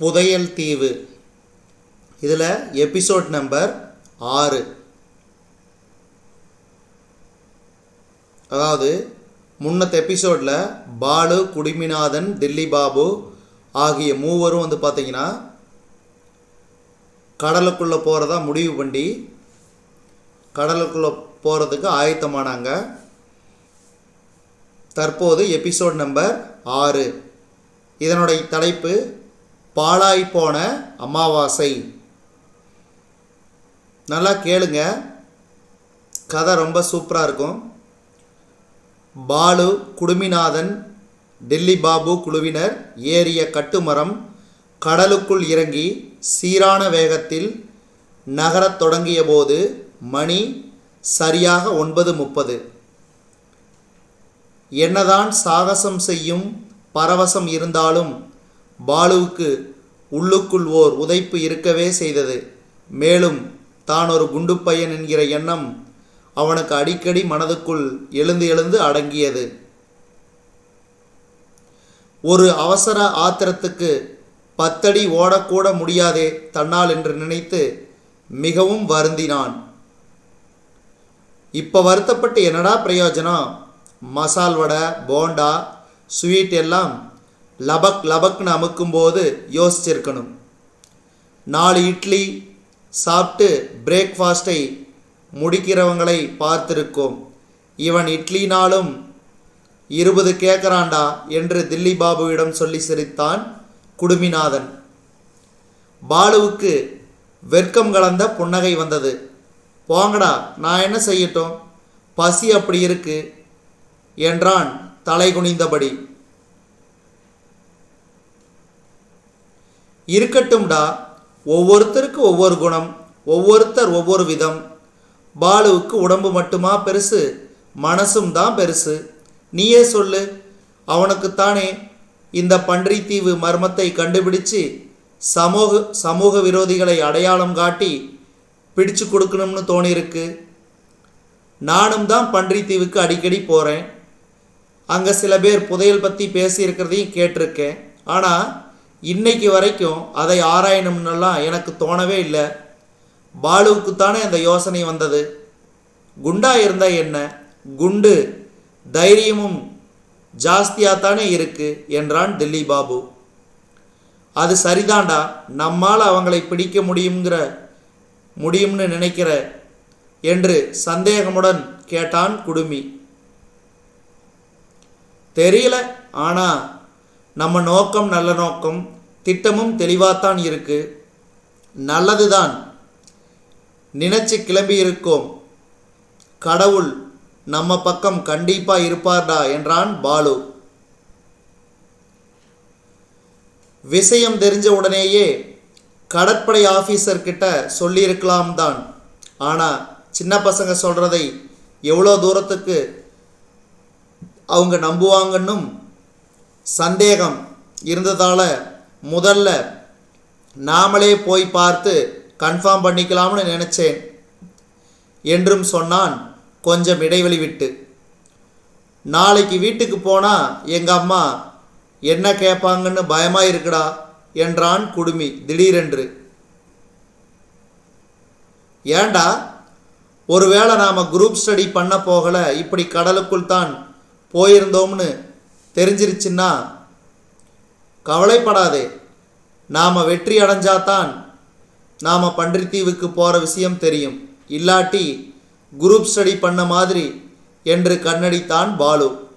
புதையல் தீவு. இதில் எபிசோட் நம்பர் ஆறு. அதாவது முன்னத்த எபிசோடில் பாலு குடிமிநாதன் தில்லி பாபு ஆகிய மூவரும் வந்து பார்த்தீங்கன்னா கடலுக்குள்ளே போகிறதா முடிவு பண்ணி கடலுக்குள்ளே போகிறதுக்கு ஆயத்தமானாங்க. தற்போது எபிசோட் நம்பர் ஆறு. இதனுடைய தலைப்பு பாழாய்ப்போன அமாவாசை. நல்லா கேளுங்க. கதை ரொம்ப சூப்பராக இருக்கும். பாலு குடுமிநாதன் டெல்லி பாபு குழுவினர் ஏறிய கட்டுமரம் கடலுக்குள் இறங்கி சீரான வேகத்தில் நகரத் தொடங்கியபோது மணி சரியாக ஒன்பது முப்பது. என்னதான் சாகசம் செய்யும் பரவசம் இருந்தாலும் பாலுவுக்கு உள்ளுக்குள் ஓர் உதைப்பு இருக்கவே செய்தது. மேலும் தான் ஒரு குண்டு பையன் என்கிற எண்ணம் அவனுக்கு அடிக்கடி மனதுக்குள் எழுந்து எழுந்து அடங்கியது. ஒரு அவசர ஆத்திரத்துக்கு பத்தடி ஓடக்கூட முடியாதே தன்னால் என்று நினைத்து மிகவும் வருந்தினான். இப்போ வருத்தப்பட்டு என்னடா பிரயோஜனம்? மசால் வடை போண்டா ஸ்வீட் எல்லாம் லபக் லபக்னு அமுக்கும்போது யோசிச்சிருக்கணும். நாலு இட்லி சாப்பிட்டு பிரேக்ஃபாஸ்ட்டை முடிக்கிறவங்களை பார்த்திருக்கோம். இவன் இட்லினாலும் இருபது கேட்குறான்டா என்று தில்லி பாபுவிடம் சொல்லி சிரித்தான் குடுமிநாதன். பாலுவுக்கு வெட்கம் கலந்த புன்னகை வந்தது. போங்கடா நான் என்ன செய்யட்டும்? பசி அப்படி இருக்கு என்றான் தலை குனிந்தபடி இருக்கட்டும்டா. ஒவ்வொருத்தருக்கு ஒவ்வொரு குணம் ஒவ்வொருத்தர் ஒவ்வொரு விதம். பாலுவுக்கு உடம்பு மட்டுமா பெருசு? மனசும் தான் பெருசு. நீயே சொல்லு. அவனுக்குத்தானே இந்த பன்றித்தீவு மர்மத்தை கண்டுபிடிச்சு சமூக சமூக விரோதிகளை அடையாளம் காட்டி பிடிச்சு கொடுக்கணும்னு தோணியிருக்கு. நானும் தான் பன்றித்தீவுக்கு அடிக்கடி போகிறேன் அங்கே சில பேர் புதையல் பற்றி பேசியிருக்கிறதையும் கேட்டிருக்கேன். ஆனால் இன்னைக்கு வரைக்கும் அதை ஆராயணும்னெல்லாம் எனக்கு தோணவே இல்லை. பாலுவுக்குத்தானே அந்த யோசனை வந்தது. குண்டா இருந்தால் என்ன? குண்டு. தைரியமும் ஜாஸ்தியாகத்தானே இருக்கு என்றான் தில்லி பாபு. அது சரிதாண்டா. நம்மால் அவங்களை பிடிக்க முடியுங்கிற முடியும்னு நினைக்கிற என்று சந்தேகமுடன் கேட்டான் குடுமி. தெரியல. ஆனால் நம்ம நோக்கம் நல்ல நோக்கம் திட்டமும் தெளிவாகத்தான் இருக்கு. நல்லதுதான். நினைச்சு கிளம்பி இருக்கோம். கடவுள் நம்ம பக்கம் கண்டிப்பாக இருப்பார்டா என்றான் பாலு. விஷயம் தெரிஞ்ச உடனேயே கடற்படை ஆஃபீஸர் கிட்ட சொல்லியிருக்கலாம் தான். ஆனால் சின்ன பசங்க சொல்கிறதை எவ்வளோ தூரத்துக்கு அவங்க நம்புவாங்கன்னும் சந்தேகம் இருந்ததால் முதல்ல நாமளே போய் பார்த்து கன்ஃபார்ம் பண்ணிக்கலாம்னு நினச்சேன். என்றும் சொன்னான் கொஞ்சம் இடைவெளி விட்டு. நாளைக்கு வீட்டுக்கு போனால் எங்கள் அம்மா என்ன கேட்பாங்கன்னு பயமாக இருக்குடா என்றான் குடுமி திடீரென்று. ஏண்டா? ஒருவேளை நாம் குரூப் ஸ்டடி பண்ண போகலை இப்படி கடலுக்குள் தான் போயிருந்தோம்னு தெரிஞ்சிருச்சுன்னா கவலைப்படாதே. நாம் வெற்றி அடைஞ்சாதான் நாம் பன்றித்தீவுக்கு போகிற விஷயம் தெரியும். இல்லாட்டி குரூப் ஸ்டடி பண்ண மாதிரி என்று கண்ணடித்தான் பாலு.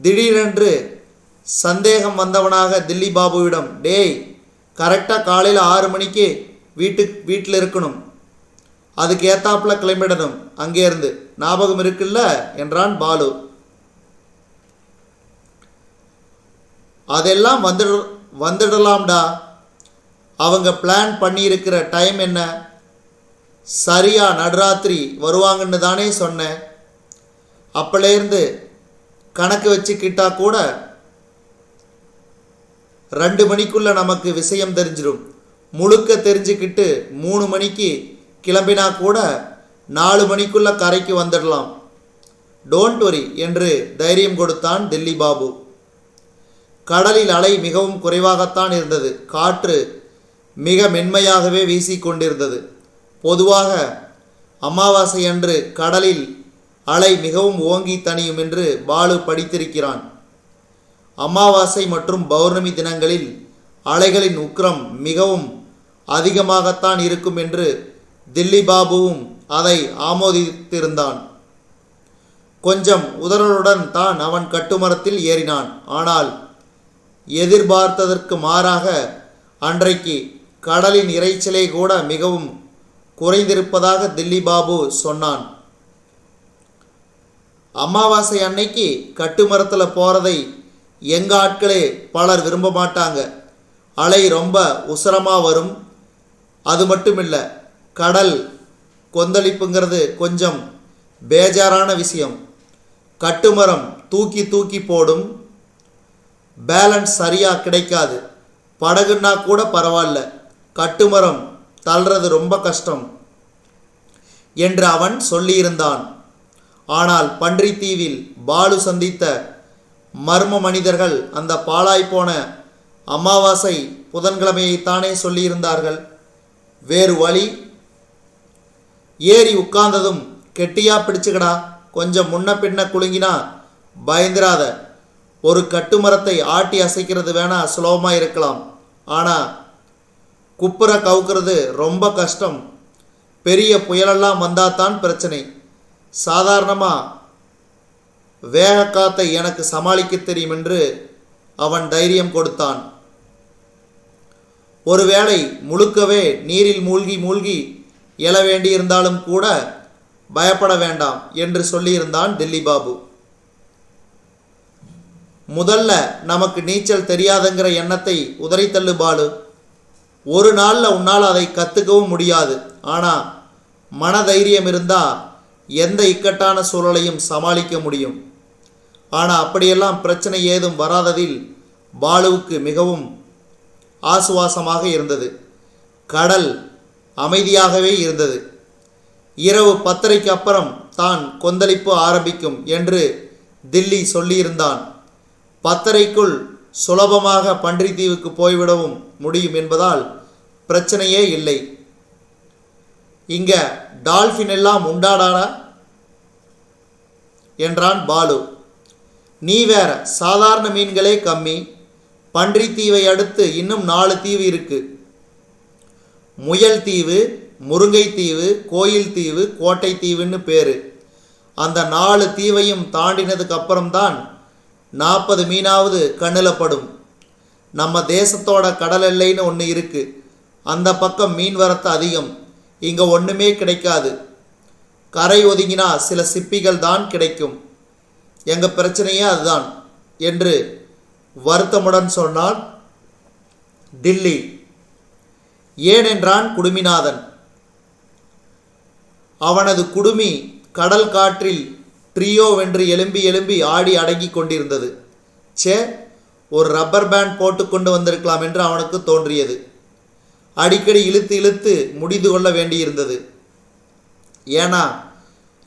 திடீரென்று சந்தேகம் வந்தவனாக தில்லி பாபுவிடம் டேய் கரெக்டாக காலையில் ஆறு மணிக்கு வீட்டுக்கு வீட்டில் இருக்கணும். அதுக்கு ஏத்தாப்பில் கிளம்பிடணும். அங்கேருந்து ஞாபகம் இருக்குல்ல? என்றான் பாலு. அதெல்லாம் வந்துட வந்துடலாம்டா. அவங்க பிளான் பண்ணியிருக்கிற டைம் என்ன? சரியாக நடுராத்திரி வருவாங்கன்னு தானே சொன்னேன். அப்போலேருந்து கணக்கு வச்சுக்கிட்டா கூட ரெண்டு மணிக்குள்ளே நமக்கு விஷயம் தெரிஞ்சிடும். முழுக்க தெரிஞ்சுக்கிட்டு மூணு மணிக்கு கிளம்பினா கூட நாலு மணிக்குள்ளே கரைக்கு வந்துடலாம். டோன்ட் வரி என்று தைரியம் கொடுத்தான் தில்லி பாபு. கடலில் அலை மிகவும் குறைவாகத்தான் இருந்தது. காற்று மிக மென்மையாகவே வீசிக்கொண்டிருந்தது. பொதுவாக அமாவாசை அன்று கடலில் அலை மிகவும் ஓங்கி தணியும் என்று பாலு படித்திருக்கிறான். அமாவாசை மற்றும் பௌர்ணமி தினங்களில் அலைகளின் உக்கிரம் மிகவும் அதிகமாகத்தான் இருக்கும் என்று தில்லி பாபுவும் அதை ஆமோதித்திருந்தான். கொஞ்சம் உதறலுடன் தான் அவன் கட்டுமரத்தில் ஏறினான். ஆனால் எதிர்பார்த்ததற்கு மாறாக அன்றைக்கு கடலின் இரைச்சலே கூட மிகவும் குறைந்திருப்பதாக தில்லி பாபு சொன்னான். அமாவாசை அன்னைக்கு கட்டுமரத்தில் போகிறதை எங்கள் ஆட்களே பலர் விரும்ப மாட்டாங்க. அலை ரொம்ப உசரமாக வரும். அது மட்டும் இல்லை கடல் கொந்தளிப்புங்கிறது கொஞ்சம் பேஜாரான விஷயம். கட்டுமரம் தூக்கி தூக்கி போடும். பேலன்ஸ் சரியாக கிடைக்காது. படகுன்னா கூட பரவாயில்ல. கட்டுமரம் தள்ளுறது ரொம்ப கஷ்டம் என்று அவன் சொல்லியிருந்தான். ஆனால் பன்றித்தீவில் பாலு சந்தித்த மர்ம மனிதர்கள் அந்த பாலாய்ப்போன அமாவாசை புதன்கிழமையைத்தானே சொல்லியிருந்தார்கள். வேறு வழி? ஏறி உட்கார்ந்ததும் கெட்டியா பிடிச்சுக்கடா. கொஞ்சம் முன்ன பின்ன குலுங்கினா பயந்துராத. ஒரு கட்டுமரத்தை ஆட்டி அசைக்கிறது வேணால் சுலபமாக இருக்கலாம். ஆனால் குப்புற கவுக்கிறது ரொம்ப கஷ்டம். பெரிய புயலெல்லாம் வந்தால் தான் பிரச்சனை. சாதாரணமாக வேக காத்தை எனக்கு சமாளிக்க தெரியும் என்று அவன் தைரியம் கொடுத்தான். ஒருவேளை முழுக்கவே நீரில் மூழ்கி மூழ்கி எழ வேண்டியிருந்தாலும் கூட பயப்பட வேண்டாம் என்று சொல்லியிருந்தான் தில்லி பாபு. முதல்ல நமக்கு நீச்சல் தெரியாதுங்கிற எண்ணத்தை உதறித்தள்ளு பாலு. ஒரு நாளில் உன்னால் அதை கற்றுக்கவும் முடியாது. ஆனால் மனதைரியம் இருந்தால் எந்த இக்கட்டான சூழலையும் சமாளிக்க முடியும். ஆனால் அப்படியெல்லாம் பிரச்சனை ஏதும் வராததில் பாலுவுக்கு மிகவும் ஆசுவாசமாக இருந்தது. கடல் அமைதியாகவே இருந்தது. இரவு பத்தரைக்கு அப்புறம் தான் கொந்தளிப்பு ஆரம்பிக்கும் என்று தில்லி சொல்லியிருந்தான். பத்தரைக்குள் சுலபமாக பன்றித்தீவுக்கு போய்விடவும் முடியும் என்பதால் பிரச்சனையே இல்லை. இங்க டால்ஃபின் எல்லாம் உண்டாடாடா என்றான் பாலு. நீ வேற சாதாரண மீன்களே கம்மி பன்றி தீவை அடுத்து இன்னும் நாலு தீவு இருக்கு. முயல் தீவு முருங்கை தீவு கோயில் தீவு கோட்டை தீவுன்னு பேரு. அந்த நாலு தீவையும் தாண்டினதுக்கு அப்புறம்தான் நாற்பது மீனாவது கண்ணில் படும் நம்ம தேசத்தோட கடல் எல்லைன்னு ஒன்று இருக்குது அந்த பக்கம் மீன் வரத்து அதிகம். இங்கே ஒன்றுமே கிடைக்காது. கரை ஒதுங்கினா சில சிப்பிகள் தான் கிடைக்கும். எங்கள் பிரச்சனையே அதுதான். என்று வருத்தமுடன் சொன்னான் டில்லி. ஏனென்றான் குடுமிநாதன். அவனது குடுமி கடல் காற்றில் ட்ரியோ வென்று எலும்பி எலும்பி ஆடி அடங்கி கொண்டிருந்தது. ச்சே ஒரு ரப்பர் பேண்ட் போட்டு கொண்டு வந்திருக்கலாம் என்று அவனுக்கு தோன்றியது. அடிக்கடி இழுத்து இழுத்து முடிந்து கொள்ள வேண்டியிருந்தது. ஏன்னா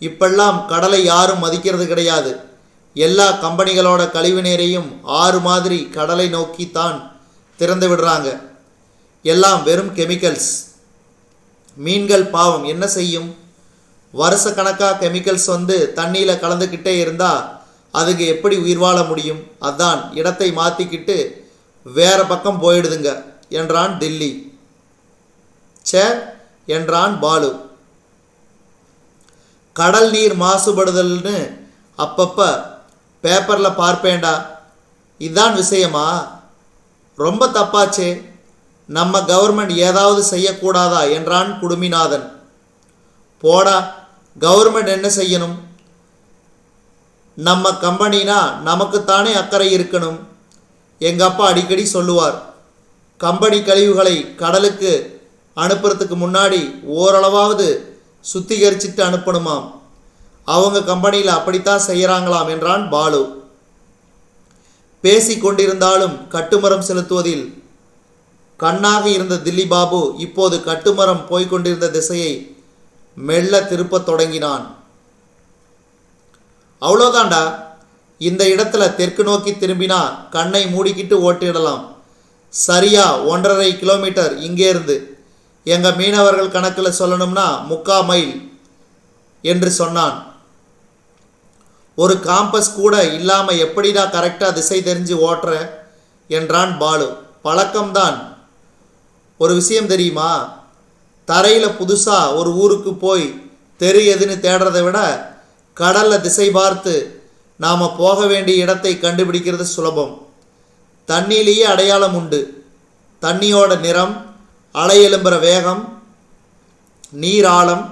இப்பெல்லாம் கடலை யாரும் மதிக்கிறது கிடையாது. எல்லா கம்பெனிகளோட கழிவு நீரையும் ஆறு மாதிரி கடலை நோக்கி தான் திறந்து விடுறாங்க. எல்லாம் வெறும் கெமிக்கல்ஸ். மீன்கள் பாவம் என்ன செய்யும்? வருஷக்கணக்காக கெமிக்கல்ஸ் வந்து தண்ணியில் கலந்துக்கிட்டே இருந்தால் அதுக்கு எப்படி உயிர் வாழ முடியும்? அதான் இடத்தை மாற்றிக்கிட்டு வேற பக்கம் போயிடுதுங்க என்றான் தில்லி. ச்சே என்றான் பாலு. கடல் நீர் மாசுபடுதல்னு அப்பப்போ பேப்பரில் பார்ப்பேன்டா. இதான் விஷயமா? ரொம்ப தப்பாச்சே. நம்ம கவர்மெண்ட் ஏதாவது செய்யக்கூடாதா என்றான் குடுமிநாதன். போடா கவர்மெண்ட் என்ன செய்யணும்? நம்ம கம்பெனினா நமக்குத்தானே அக்கறை இருக்கணும். எங்கள் அப்பா அடிக்கடி சொல்லுவார் கம்பெனி கழிவுகளை கடலுக்கு அனுப்புறதுக்கு முன்னாடி ஓரளவாவது சுத்திகரிச்சிட்டு அனுப்பணுமாம். அவங்க கம்பெனியில் அப்படித்தான் செய்கிறாங்களாம் என்றான் பாலு. பேசி கொண்டிருந்தாலும் கட்டுமரம் செலுத்துவதில் கண்ணாக இருந்த தில்லி பாபு இப்போது கட்டுமரம் போய்கொண்டிருந்த திசையை மெல்ல திருப்பத் தொடங்கினான். அவ்வளோதாண்டா. இந்த இடத்துல தெற்கு நோக்கி திரும்பினா கண்ணை மூடிக்கிட்டு ஓட்டிடலாம். சரியா ஒன்றரை கிலோமீட்டர் இங்கேருந்து எங்கள் மீனவர்கள் கணக்கில் சொல்லணும்னா முக்கா மைல் என்று சொன்னான். ஒரு காம்பஸ் கூட இல்லாமல் எப்படிடா கரெக்டாக திசை தெரிஞ்சு ஓட்டுற என்றான் பாலு. பழக்கம்தான். ஒரு விஷயம் தெரியுமா? தரையில் புதுசாக ஒரு ஊருக்கு போய் தெரு எதுன்னு தேடுறதை விட கடலில் திசை பார்த்து நாம் போக வேண்டிய இடத்தை கண்டுபிடிக்கிறது சுலபம். தண்ணியிலேயே அடையாளம் உண்டு. தண்ணியோட நிறம் அலை எழும்புற வேகம் நீர் ஆழம்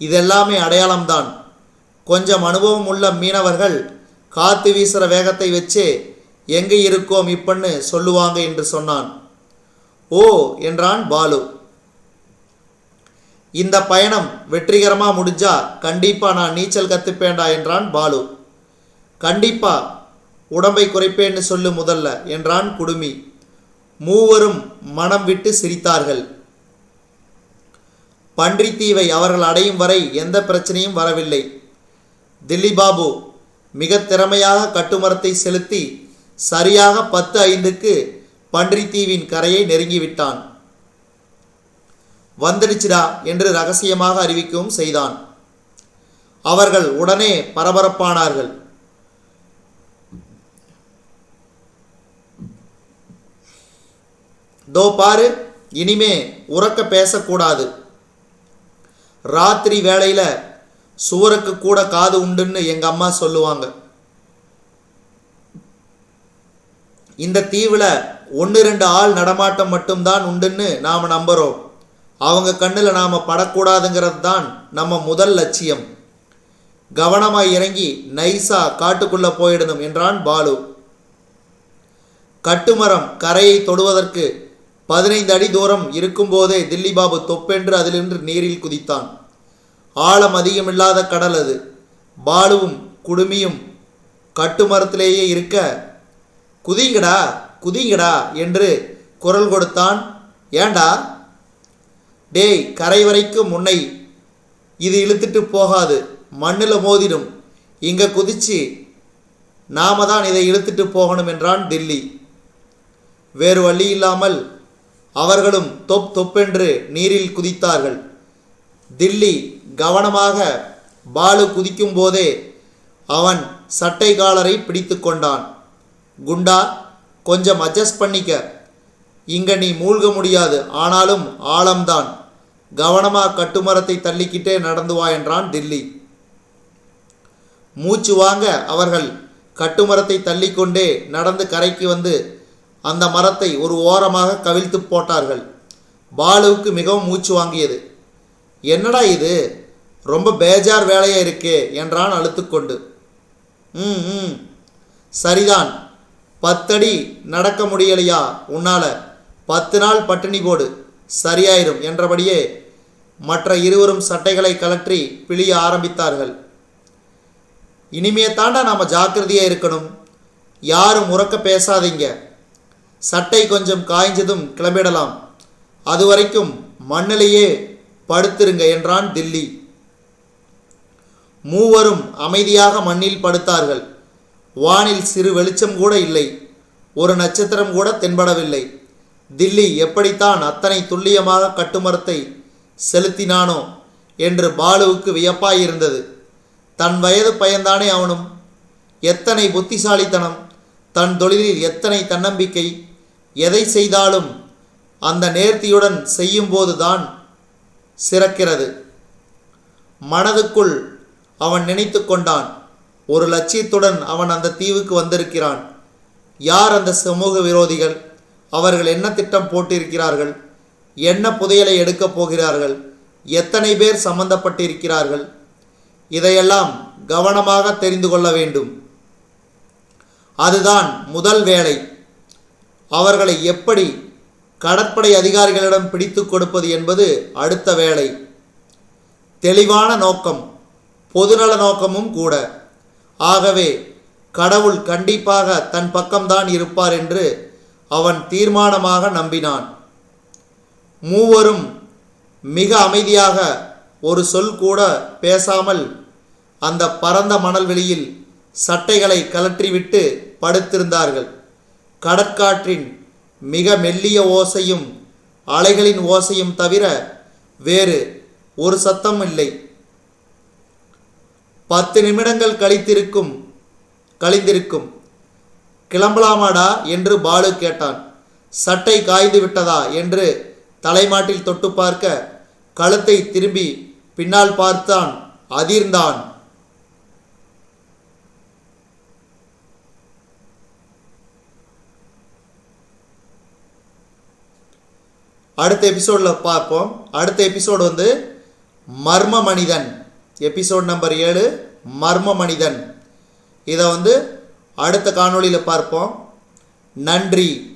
இதெல்லாமே அடையாளம்தான். கொஞ்சம் அனுபவம் உள்ள மீனவர்கள் காத்து வீசுகிற வேகத்தை வச்சே எங்கே இருக்கோம் இப்பன்னு சொல்லுவாங்க என்று சொன்னான். ஓ என்றான் பாலு. இந்த பயணம் வெற்றிகரமாக முடிஞ்சா கண்டிப்பாக நான் நீச்சல் கற்றுப்பேண்டா என்றான் பாலு. கண்டிப்பாக உடம்பை குறைப்பேன்னு சொல்லு முதல்ல என்றான் குடுமி. மூவரும் மனம் விட்டு சிரித்தார்கள். பன்றித்தீவை அவர்கள் அடையும் வரை எந்த பிரச்சனையும் வரவில்லை. தில்லி பாபு மிக திறமையாக கட்டுமரத்தை செலுத்தி சரியாக பத்து ஐந்துக்கு பன்றித்தீவின் கரையை நெருங்கிவிட்டான். வந்துடுச்சுடா என்று ரகசியமாக அறிவிக்கவும் செய்தான். அவர்கள் உடனே பரபரப்பானார்கள். தோ பாரு இனிமே உறக்க பேசக்கூடாது. ராத்திரி வேளையில் சுவருக்கு கூட காது உண்டுன்னு எங்கள் அம்மா சொல்லுவாங்க. இந்த தீவில் ஒன்று ரெண்டு ஆள் நடமாட்டம் மட்டும்தான் உண்டுன்னு நாம் நம்புகிறோம் அவங்க கண்ணில் நாம் படக்கூடாதுங்கிறது தான் நம்ம முதல் லட்சியம். கவனமாக இறங்கி நைஸா காட்டுக்குள்ளே போயிடணும் என்றான் பாலு. கட்டுமரம் கரையை தொடுவதற்கு பதினைந்து அடி தூரம் இருக்கும்போதே தில்லி பாபு தொப்பென்று அதிலிருந்து நீரில் குதித்தான். ஆழம் அதிகமில்லாத கடல் அது. பாலுவும் குடுமியும் கட்டுமரத்திலேயே இருக்க குதிங்கடா குதிங்கடா என்று குரல் கொடுத்தான். ஏண்டா டேய் கரை வரைக்கும் முன்னை இது இழுத்துட்டு போகாது. மண்ணில் மோதிடும். இங்கே குதிச்சு நாம தான் இதை இழுத்துட்டு போகணும் என்றான் தில்லி வேறு வழி இல்லாமல் அவர்களும் தொப் தொப்பென்று நீரில் குதித்தார்கள். தில்லி கவனமாக பாலு குதிக்கும் போதே அவன் சட்டை காலரை பிடித்து கொண்டான். குண்டா கொஞ்சம் அட்ஜஸ்ட் பண்ணிக்க. இங்க நீ மூழ்க முடியாது. ஆனாலும் ஆழம்தான். கவனமாக கட்டுமரத்தை தள்ளிக்கிட்டே நடந்து வா என்றான் டில்லி மூச்சு வாங்க அவர்கள் கட்டுமரத்தை தள்ளிக்கொண்டே நடந்து கரைக்கு வந்து அந்த மரத்தை ஒரு ஓரமாக கவிழ்த்து போட்டார்கள். பாலுவுக்கு மிகவும் மூச்சு வாங்கியது. என்னடா இது? ரொம்ப பேஜார் வேலையாக இருக்கே என்றான் அழுத்துக்கொண்டு ம் ம். சரிதான். பத்தடி நடக்க முடியலையா? உன்னால் பத்து நாள் பட்டினி போடு. சரியாயிரும் என்றபடியே மற்ற இருவரும் சட்டைகளை கலற்றி பிழிய ஆரம்பித்தார்கள். இனிமே தாண்டா நாம் ஜாக்கிரதையாக இருக்கணும். யாரும் உறக்க பேசாதீங்க. சட்டை கொஞ்சம் காய்ஞ்சதும் கிளம்பிடலாம். அது வரைக்கும் மண்ணிலேயே படுத்திருங்க என்றான் தில்லி. மூவரும் அமைதியாக மண்ணில் படுத்தார்கள். வானில் சிறு வெளிச்சம் கூட இல்லை. ஒரு நட்சத்திரம் கூட தென்படவில்லை. தில்லி எப்படித்தான் அத்தனை துல்லியமாக கட்டுமரத்தை செலுத்தினானோ என்று பாலுவுக்கு வியப்பாயிருந்தது. தன் வயது பயன்தானே அவனும். எத்தனை புத்திசாலித்தனம் தன் தொழிலில் எத்தனை தன்னம்பிக்கை எதை செய்தாலும் அந்த நேர்த்தியுடன் செய்யும்போதுதான் சிறக்கிறது. மனதுக்குள் அவன் நினைத்து கொண்டான் ஒரு லட்சியத்துடன் அவன் அந்த தீவுக்கு வந்திருக்கிறான். யார் அந்த சமூக விரோதிகள்? அவர்கள் என்ன திட்டம் போட்டிருக்கிறார்கள்? என்ன புதையலை எடுக்கப் போகிறார்கள்? எத்தனை பேர் சம்பந்தப்பட்டிருக்கிறார்கள்? இதையெல்லாம் கவனமாக தெரிந்து கொள்ள வேண்டும். அதுதான் முதல் வேலை. அவர்களை எப்படி கடற்படை அதிகாரிகளிடம் பிடித்து கொடுப்பது என்பது அடுத்த வேலை. தெளிவான நோக்கம் பொதுநல நோக்கமும் கூட. ஆகவே கடவுள் கண்டிப்பாக தன் பக்கம்தான் இருப்பார் என்று அவன் தீர்மானமாக நம்பினான். மூவரும் மிக அமைதியாக ஒரு சொல் கூட பேசாமல் அந்த பரந்த மணல்வெளியில் சட்டைகளை கலற்றிவிட்டு படுத்திருந்தார்கள். கடற்காற்றின் மிக மெல்லிய ஓசையும் அலைகளின் ஓசையும் தவிர வேறு ஒரு சத்தம் இல்லை. பத்து நிமிடங்கள் கழித்திருக்கும் கழிந்திருக்கும். கிளம்பலாமாடா? என்று பாலு கேட்டான். சட்டை காய்ந்து விட்டதா? என்று தலைமாட்டில் தொட்டு பார்க்க கழுத்தை திரும்பி பின்னால் பார்த்தான் அதிர்ந்தான். அடுத்த எபிசோடில் பார்ப்போம். அடுத்த எபிசோடு வந்து மர்ம மனிதன் எபிசோட் நம்பர் ஏழு மர்ம மனிதன் இதை வந்து அடுத்த காணொளியில் பார்ப்போம். நன்றி.